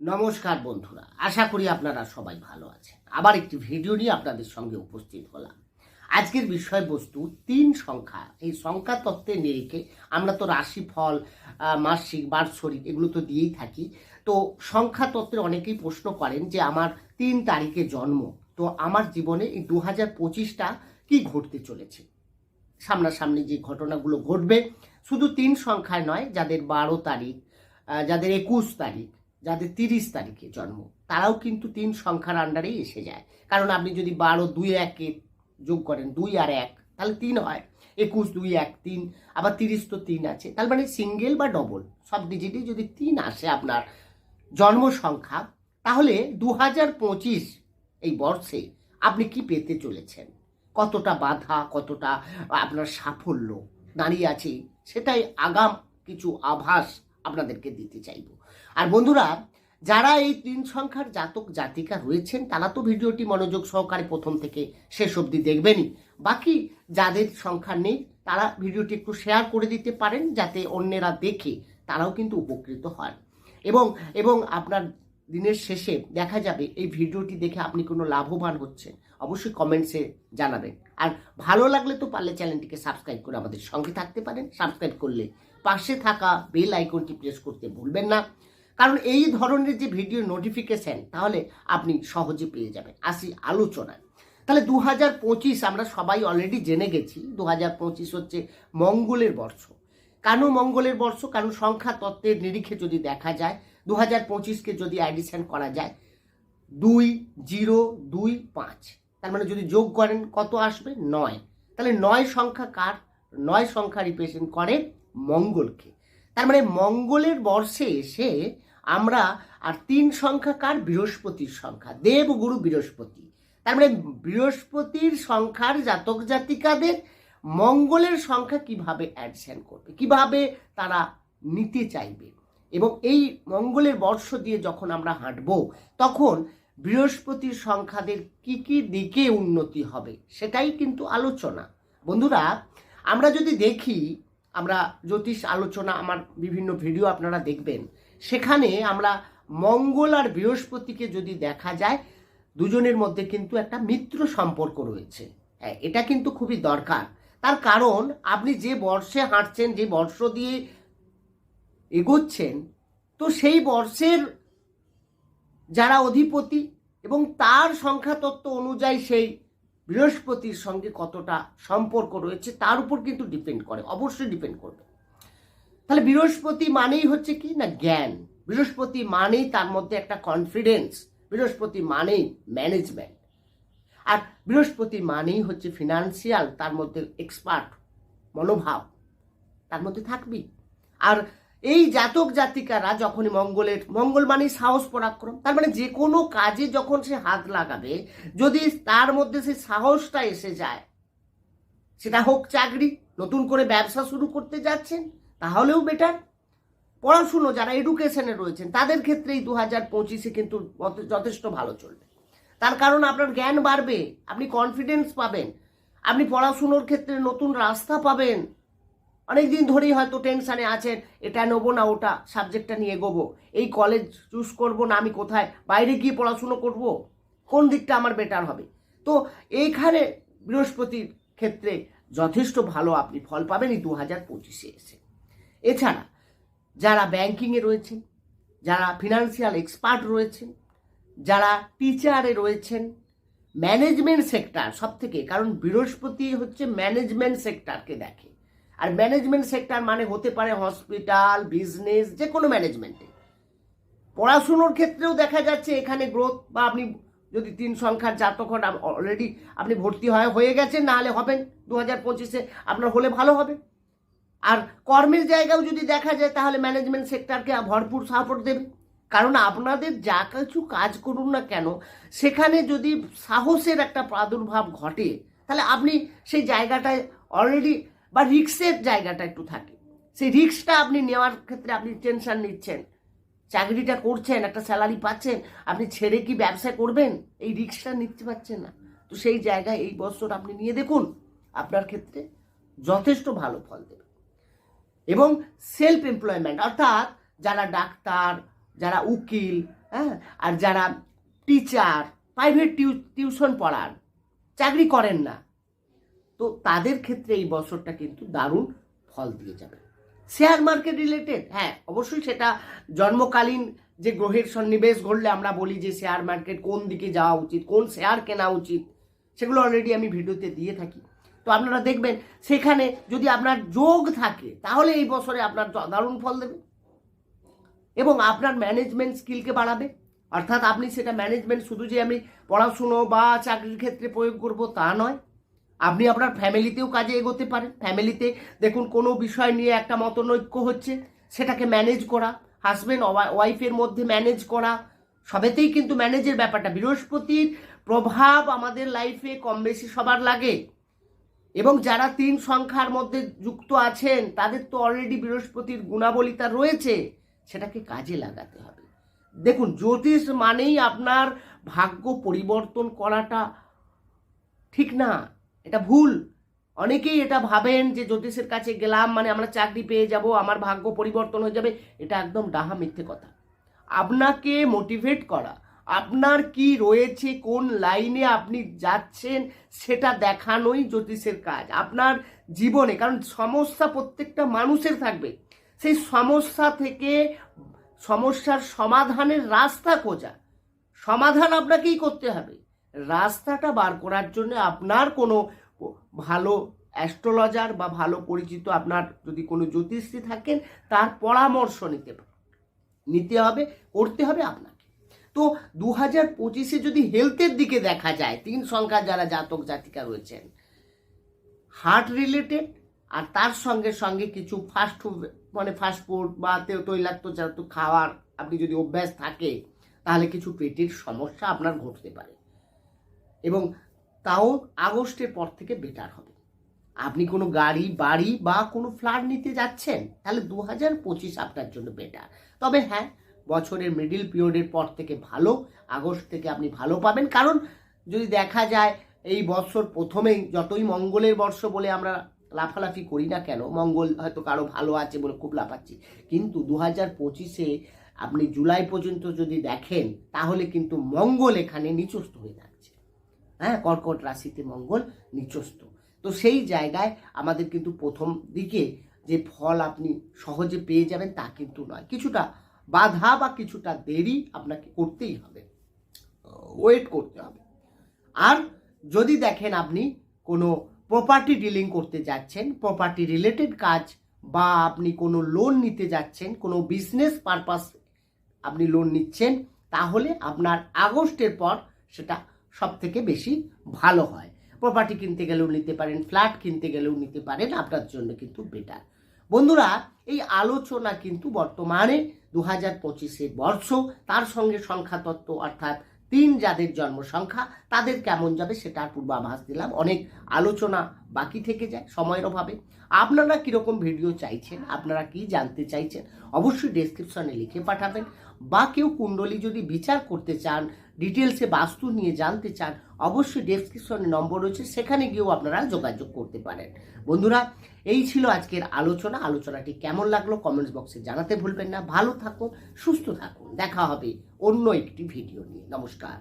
নমস্কার বন্ধুরা, আশা করি আপনারা সবাই ভালো আছেন। আবার একটি ভিডিও নিয়ে আপনাদের সঙ্গে উপস্থিত হলাম। আজকের বিষয়বস্তু তিন সংখ্যা। এই সংখ্যা তত্ত্বের নিরিখে আমরা তো রাশিফল মাসিক বার্ষরিক এগুলো তো দিয়েই থাকি। তো সংখ্যা তত্ত্বের অনেকেই প্রশ্ন করেন যে আমার তিন তারিখে জন্ম, তো আমার জীবনে এই দু হাজার পঁচিশটা কী ঘটতে চলেছে? সামনাসামনি যে ঘটনাগুলো ঘটবে, শুধু তিন সংখ্যায় নয়, যাদের বারো তারিখ যাদের একুশ তারিখ যাদের তিরিশ তারিখে জন্ম, তারাও কিন্তু তিন সংখ্যার আন্ডারেই এসে যায়। কারণ আপনি যদি বারো, দুই একে যোগ করেন, দুই আর এক, তাহলে তিন হয়। একুশ, দুই, এক, তিন, আবার তিরিশ তো তিন আছে। তার মানে সিঙ্গেল বা ডবল সব ডিজিটে যদি তিন আসে আপনার জন্ম সংখ্যা, তাহলে দু হাজার পঁচিশ এই বর্ষে আপনি কি পেতে চলেছেন? কতটা বাধা, কতটা আপনার সাফল্য দাঁড়িয়ে আছে? সেটাই আগাম কিছু আভাস আপনাদেরকে দিতে চাইব। আর বন্ধুরা, যারা এই তিন সংখ্যার জাতক জাতিকা রয়েছেন, তারা তো ভিডিওটি মনোযোগ সহকারে প্রথম থেকে শেষ অবধি দেখবেনই। বাকি যাদের সংখ্যা নেই, তারা ভিডিওটি একটু শেয়ার করে দিতে পারেন, যাতে অন্যেরা দেখে তারাও কিন্তু উপকৃত হন। এবং এবং আপনার দিনের শেষে দেখা যাবে এই ভিডিওটি দেখে আপনি কোনো লাভবান হচ্ছেন, অবশ্যই কমেন্টসে জানাবেন। আর ভালো লাগলে তো পারলে চ্যানেলটিকে সাবস্ক্রাইব করে আমাদের সঙ্গে থাকতে পারেন। সাবস্ক্রাইব করলে পাশে থাকা বেল আইকনটি প্রেস করতে ভুলবেন না। কারণ এই ধরনের যে ভিডিও নোটিফিকেশন তাহলে আপনি সহজে পেয়ে যাবেন। আসি আলোচনায়। তাহলে দু হাজার পঁচিশ আমরা সবাই অলরেডি জেনে গেছি দু হাজার পঁচিশ হচ্ছে মঙ্গলের বর্ষ। কেন মঙ্গলের বর্ষ? কারণ সংখ্যা তত্ত্বের নিরিখে যদি দেখা যায় দু হাজার পঁচিশকে যদি অ্যাডিশন করা যায়, দুই, জিরো, দুই, পাঁচ। তার মানে যদি যোগ করেন, কত আসবে? নয়। তাহলে নয় সংখ্যা কার? নয় সংখ্যা রিপ্রেজেন্ট করে মঙ্গলকে। তার মানে মঙ্গলের বর্ষে এসে আমরা আর তিন সংখ্যা কার? বৃহস্পতির সংখ্যা। দেবগুরু বৃহস্পতি। তার মানে বৃহস্পতির সংখ্যার জাতক জাতিকাদের মঙ্গলের সংখ্যা কীভাবে অ্যাডসেন করবে? কীভাবে তারা নিতে চাইবে? এবং এই মঙ্গলের বর্ষ দিয়ে যখন আমরা হাঁটব, তখন বৃহস্পতির সংখ্যাদের কি কি দিকে উন্নতি হবে, সেটাই কিন্তু আলোচনা। বন্ধুরা, আমরা যদি দেখি আমরা জ্যোতিষ আলোচনা, আমার বিভিন্ন ভিডিও আপনারা দেখবেন। সেখানে আমরা মঙ্গল আর বৃহস্পতিকে যদি দেখা যায়, দুজনের মধ্যে কিন্তু একটা মিত্র সম্পর্ক রয়েছে। হ্যাঁ এটা কিন্তু খুবই দরকার। তার কারণ, আপনি যে বর্ষে হাঁটছেন, যে বর্ষ দিয়ে এগোচ্ছেন, তো সেই বর্ষের যারা অধিপতি এবং তার সংখ্যা তত্ত্ব অনুযায়ী সেই বৃহস্পতির সঙ্গে কতটা সম্পর্ক রয়েছে, তার উপর কিন্তু ডিপেন্ড করে, অবশ্যই ডিপেন্ড করবে। তাহলে বৃহস্পতি মানেই হচ্ছে কি না জ্ঞান? বৃহস্পতি মানেই তার মধ্যে একটা কনফিডেন্স বৃহস্পতি মানেই ম্যানেজমেন্ট আর বৃহস্পতি মানেই হচ্ছে ফিনান্সিয়াল তার মধ্যে এক্সপার্ট মনোভাব, তার মধ্যে থাকবি আর এই জাতক জাতিকারা যখনই মঙ্গলের মঙ্গল মানেই সাহস, পরাক্রম। তার মানে যে কোনো কাজে যখন সে হাত লাগাবে, যদি তার মধ্যে সেই সাহসটা এসে যায়, সেটা হোক চাকরি, নতুন করে ব্যবসা শুরু করতে যাচ্ছেন, তাহলেও বেটার পড়াশুনো যারা এডুকেশনে রয়েছেন, তাদের ক্ষেত্রেই দু হাজার পঁচিশে কিন্তু যথেষ্ট ভালো চলবে। তার কারণ আপনার জ্ঞান বাড়বে, আপনি কনফিডেন্স পাবেন, আপনি পড়াশুনোর ক্ষেত্রে নতুন রাস্তা পাবেন। অনেক দিন ধরেই হয়তো টেনশানে আছেন, এটা নেব না, ওটা সাবজেক্টটা নিয়ে এগোবো। এই কলেজ চুজ করব না, আমি কোথায়, বাইরে গিয়ে পড়াশুনো করব? কোন দিকটা আমার বেটার হবে? তো এইখানে বৃহস্পতির ক্ষেত্রে যথেষ্ট ভালো আপনি ফল পাবেন এই দু হাজার পঁচিশে এসে। এছাড়া যারা ব্যাংকিংয়ে রয়েছেন, যারা ফিনান্সিয়াল এক্সপার্ট রয়েছেন, যারা টিচারে রয়েছেন ম্যানেজমেন্ট সেক্টর সব থেকে কারণ বৃহস্পতি হচ্ছে ম্যানেজমেন্ট সেক্টরকে দেখে। আর ম্যানেজমেন্ট সেক্টর মানে হতে পারে হসপিটাল বিজনেস যে কোনো ম্যানেজমেন্টে পড়াশুনোর ক্ষেত্রেও দেখা যাচ্ছে এখানে গ্রোথ বা আপনি যদি তিন সংখ্যার জাতক হন অলরেডি আপনি ভর্তি হয়, হয়ে গেছেন না হলে হবেন। দু হাজার পঁচিশে আপনার হলে ভালো হবে। আর কর্মের জায়গাও যদি দেখা যায়, তাহলে ম্যানেজমেন্ট সেক্টরকে ভরপুর সাপোর্ট দেবে। কারণ আপনাদের যা কিছু কাজ করুন না কেন, সেখানে যদি সাহসের একটা প্রাদুর্ভাব ঘটে, তাহলে আপনি সেই জায়গাটায় অলরেডি বা রিক্সের জায়গাটা একটু থাকে। সেই রিক্সটা আপনি নেওয়ার ক্ষেত্রে আপনি টেনশন নিচ্ছেন। চাকরিটা করছেন, একটা স্যালারি পাচ্ছেন, আপনি ছেড়ে কি ব্যবসা করবেন? এই রিক্সটা নিতে পারছেন না। তো সেই জায়গায় এই বছর আপনি নিয়ে দেখুন, আপনার ক্ষেত্রে যথেষ্ট ভালো ফল দেবে। এবং সেলফ এমপ্লয়মেন্ট অর্থাৎ যারা ডাক্তার, যারা উকিল হ্যাঁ আর যারা টিচার প্রাইভেট টিউশন পড়ান চাকরি করেন না তো তাদের ক্ষেত্রে এই বছরটা কিন্তু দারুণ ফল দিয়ে যাবে। শেয়ার মার্কেট রিলেটেড হ্যাঁ অবশ্যই সেটা জন্মকালীন যে গ্রহের সন্নিবেশ ঘটলে আমরা বলি যে শেয়ার মার্কেট কোন দিকে যাওয়া উচিত, কোন শেয়ার কেনা উচিত, সেগুলো অলরেডি আমি ভিডিওতে দিয়ে থাকি। তো আপনারা দেখবেন সেখানে যদি আপনার যোগ থাকে, তাহলে এই বছরে আপনার দারুণ ফল দেবে। এবং আপনার ম্যানেজমেন্ট স্কিলকে বাড়াবে। অর্থাৎ আপনি সেটা ম্যানেজমেন্ট শুধু যে আমি পড়াশুনো বা চাকরির ক্ষেত্রে প্রয়োগ করব তা নয় আপনি আপনার ফ্যামিলিতেও কাজে এগোতে পারেন। ফ্যামিলিতে দেখুন, কোনো বিষয় নিয়ে একটা মতনৈক্য হচ্ছে, সেটাকে ম্যানেজ করা হাজব্যান্ড ওয়াইফের মধ্যে ম্যানেজ করা, সবেতেই কিন্তু ম্যানেজের ব্যাপারটা। বৃহস্পতির প্রভাব আমাদের লাইফে কম বেশি সবার লাগে। এবং যারা তিন সংখ্যার মধ্যে যুক্ত আছেন, তাদের তো অলরেডি বৃহস্পতির গুণাবলিতা রয়েছে, সেটাকে কাজে লাগাতে হবে। দেখুন, জ্যোতিষ মানেই আপনার ভাগ্য পরিবর্তন করাটা ঠিক না। এটা ভুল। অনেকেই এটা ভাবেন যে জ্যোতিষের কাছে গেলাম মানে আমরা চাকরি পেয়ে যাব, আমার ভাগ্য পরিবর্তন হয়ে যাবে। এটা একদম ডাহা মিথ্যে কথা। আপনাকে মোটিভেট করা, আপনার কি রয়েছে, কোন লাইনে আপনি যাচ্ছেন, সেটা দেখানোই জ্যোতিষের কাজ। আপনার জীবনে, কারণ সমস্যা প্রত্যেকটা মানুষের থাকবে। সেই সমস্যা থেকে, সমস্যার সমাধানের রাস্তা খোঁজা। সমাধান আপনাকেই করতে হবে। রাস্তাটা বার করার জন্য আপনার কোনো ভালো অ্যাস্ট্রোলজার বা ভালো পরিচিত আপনার যদি কোনো জ্যোতিষী থাকেন, তার পরামর্শ নিতে নিতে হবে, করতে হবে আপনাকে। তো দু হাজার পঁচিশে যদি হেলথের দিকে দেখা যায়, তিন সংখ্যা যারা জাতক জাতিকা রয়েছেন হার্ট রিলেটেড আর তার সঙ্গে সঙ্গে কিছু ফাস্ট মানে ফাস্টফুড বা তৈলাক্ত জাত খাওয়ার আপনি যদি অভ্যাস থাকে, তাহলে কিছু পেটের সমস্যা আপনার ঘটতে পারে। এবং তাও আগস্টের পর থেকে বেটার হবে। আপনি কোনো গাড়ি, বাড়ি বা কোনো ফ্ল্যাট নিতে যাচ্ছেন, তাহলে দু হাজার পঁচিশ আপনার জন্য বেটার তবে হ্যাঁ বছরের মিডিল পিরিয়ডের পর থেকে ভালো, আগস্ট থেকে আপনি ভালো পাবেন। কারণ যদি দেখা যায়, এই বছর প্রথমেই যতই মঙ্গলের বর্ষ বলে আমরা লাফালাফি করি না কেন, মঙ্গল হয়তো কারও ভালো আছে বলে খুব লাফাচ্ছি। কিন্তু দু হাজার পঁচিশে আপনি জুলাই পর্যন্ত যদি দেখেন, তাহলে কিন্তু মঙ্গল এখানে নিচস্ত হয়ে থাকছে। হ্যাঁ কর্কট রাশিতে মঙ্গল নিচস্ত তো সেই জায়গায় আমাদের কিন্তু প্রথম দিকে যে ফল আপনি সহজে পেয়ে যাবেন তা কিন্তু নয়। কিছুটা বাধা বা কিছুটা দেরি আপনাকে করতেই হবে। ওয়েট করতে হবে। আর যদি দেখেন আপনি কোনো প্রপার্টি ডিলিং করতে যাচ্ছেন প্রপার্টি রিলেটেড কাজ বা আপনি কোনো লোন নিতে যাচ্ছেন, কোনো বিজনেস পারপাস আপনি লোন নিচ্ছেন, তাহলে আপনার আগস্টের পর সেটা সব থেকে বেশি ভালো হয়। প্রপার্টি কিনতে গেলেও নিতে পারেন ফ্ল্যাট কিনতে গেলেও নিতে পারেন, আপনার জন্য কিন্তু বেটার বন্ধুরা, এই আলোচনা কিন্তু বর্তমানে দু হাজার পঁচিশের বর্ষ, তার সঙ্গে সংখ্যাতত্ত্ব অর্থাৎ তিন যাদের জন্ম সংখ্যা তাদের কেমন যাবে সেটার পূর্বাভাস দিলাম। অনেক আলোচনা বাকি থেকে যায় সময়ের অভাবে। আপনারা কীরকম ভিডিও চাইছেন? আপনারা কি জানতে চাইছেন? অবশ্যই ডেসক্রিপশনে লিখে পাঠাবেন। বা কেউ কুণ্ডলী যদি বিচার করতে চান ডিটেলসে বাস্তু নিয়ে জানতে চান, অবশ্যই ডেসক্রিপশনে নম্বর রয়েছে। সেখানে গিয়েও আপনারা যোগাযোগ করতে পারেন। বন্ধুরা, এই ছিল আজকের আলোচনা। আলোচনাটি কেমন লাগল কমেন্টস বক্সে জানাতে ভুলবেন না। ভালো থাকুন, সুস্থ থাকুন। দেখা হবে অন্য একটি ভিডিও নিয়ে। নমস্কার।